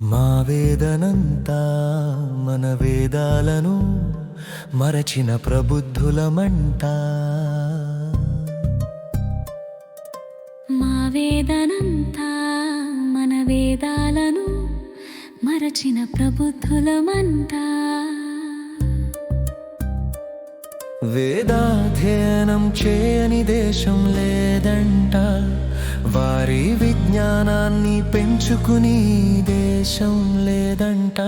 మా వేదనంతా మన వేదాలను మరచిన ప్రబుద్ధులమంట మా వేదనంతా మన వేదాలను మరచిన ప్రబుద్ధులమంటా వేదాధ్యయనం చేయని దేశం లేదంట. వారి విజ్ఞానాన్ని పెంచుకుని దేశం లేదంట.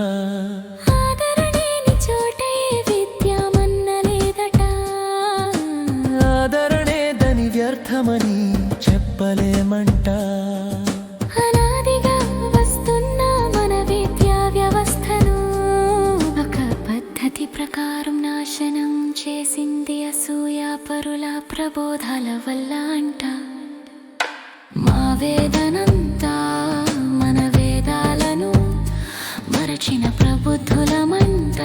ఆదరణేదని వ్యర్థమని చెప్పలేమంట. అసూయ పరుల ప్రబోధాల వల్ల అంట. మా వేదనంతా మన వేదాలను మరచిన ప్రబుద్ధులమంట.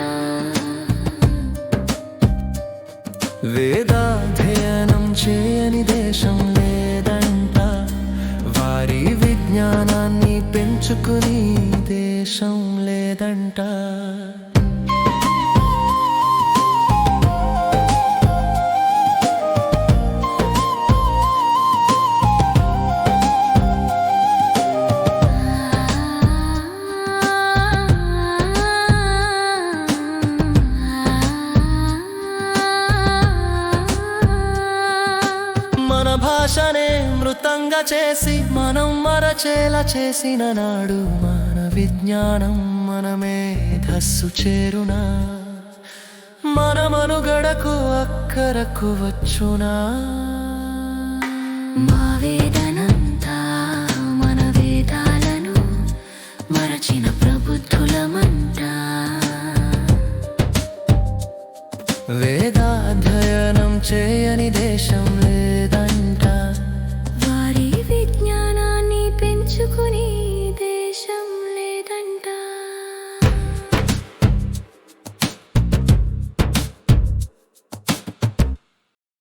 వేదాధ్యయనం చేయని దేశం లేదంట. వారి విజ్ఞానాన్ని పెంచుకుని దేశం లేదంట. భాషనే మృతంగా చేసి మనం మరచేలా చేసిన నాడు మన విజ్ఞానం మనమే ధస్సు చేరునా. మన మనుగడకు అక్కరకు వచ్చునా. మా వేదనంతా మన వేదాలను మరచిన ప్రబుద్ధులమంట వేదాధ్యయనం చేయని దేశం